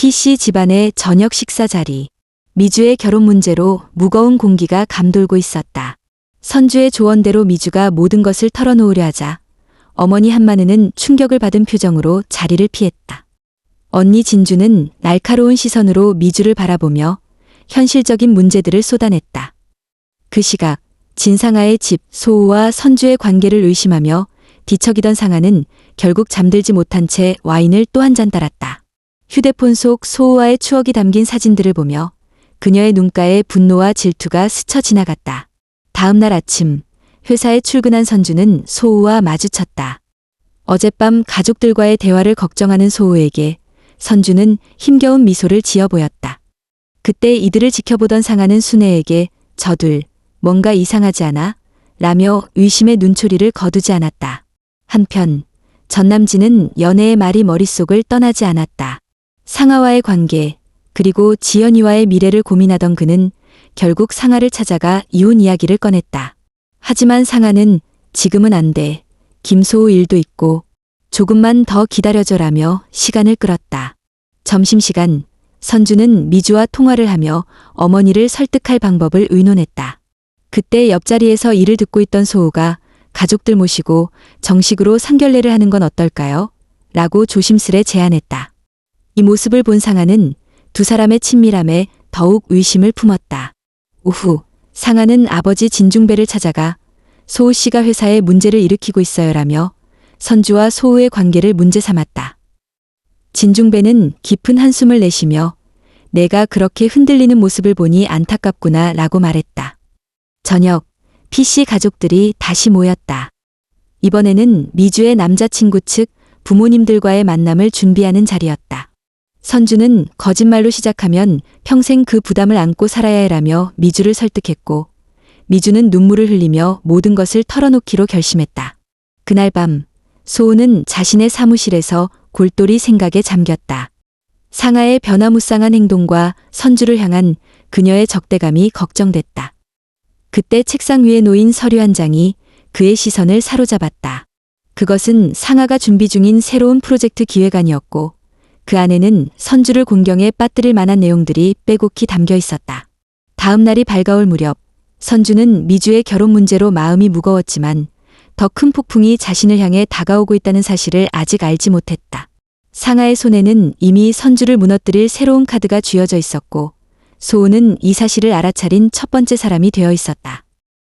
PC 집안의 저녁 식사 자리. 미주의 결혼 문제로 무거운 공기가 감돌고 있었다. 선주의 조언대로 미주가 모든 것을 털어놓으려 하자 어머니 한마누는 충격을 받은 표정으로 자리를 피했다. 언니 진주는 날카로운 시선으로 미주를 바라보며 현실적인 문제들을 쏟아냈다. 그 시각 진상아의 집 소우와 선주의 관계를 의심하며 뒤척이던 상아는 결국 잠들지 못한 채 와인을 또 한 잔 따랐다. 휴대폰 속 소우와의 추억이 담긴 사진들을 보며 그녀의 눈가에 분노와 질투가 스쳐 지나갔다. 다음 날 아침 회사에 출근한 선주는 소우와 마주쳤다. 어젯밤 가족들과의 대화를 걱정하는 소우에게 선주는 힘겨운 미소를 지어 보였다. 그때 이들을 지켜보던 상하는 순애에게 저둘 뭔가 이상하지 않아? 라며 의심의 눈초리를 거두지 않았다. 한편 전남진은 연애의 말이 머릿속을 떠나지 않았다. 상하와의 관계, 그리고 지연이와의 미래를 고민하던 그는 결국 상하를 찾아가 이혼 이야기를 꺼냈다. 하지만 상하는 지금은 안 돼. 김소우 일도 있고 조금만 더 기다려줘라며 시간을 끌었다. 점심시간 선주는 미주와 통화를 하며 어머니를 설득할 방법을 의논했다. 그때 옆자리에서 일을 듣고 있던 소우가 가족들 모시고 정식으로 상견례를 하는 건 어떨까요? 라고 조심스레 제안했다. 이 모습을 본 상하는 두 사람의 친밀함에 더욱 의심을 품었다. 오후 상하는 아버지 진중배를 찾아가 소우 씨가 회사에 문제를 일으키고 있어요라며 선주와 소우의 관계를 문제 삼았다. 진중배는 깊은 한숨을 내쉬며 내가 그렇게 흔들리는 모습을 보니 안타깝구나 라고 말했다. 저녁 PC 가족들이 다시 모였다. 이번에는 미주의 남자친구 측 부모님들과의 만남을 준비하는 자리였다. 선주는 거짓말로 시작하면 평생 그 부담을 안고 살아야 해라며 미주를 설득했고 미주는 눈물을 흘리며 모든 것을 털어놓기로 결심했다. 그날 밤 소우는 자신의 사무실에서 골똘히 생각에 잠겼다. 상하의 변화무쌍한 행동과 선주를 향한 그녀의 적대감이 걱정됐다. 그때 책상 위에 놓인 서류 한 장이 그의 시선을 사로잡았다. 그것은 상하가 준비 중인 새로운 프로젝트 기획안이었고 그 안에는 선주를 공경에 빠뜨릴 만한 내용들이 빼곡히 담겨 있었다. 다음 날이 밝아올 무렵 선주는 미주의 결혼 문제로 마음이 무거웠지만 더 큰 폭풍이 자신을 향해 다가오고 있다는 사실을 아직 알지 못했다. 상하의 손에는 이미 선주를 무너뜨릴 새로운 카드가 쥐어져 있었고 소우는 이 사실을 알아차린 첫 번째 사람이 되어 있었다.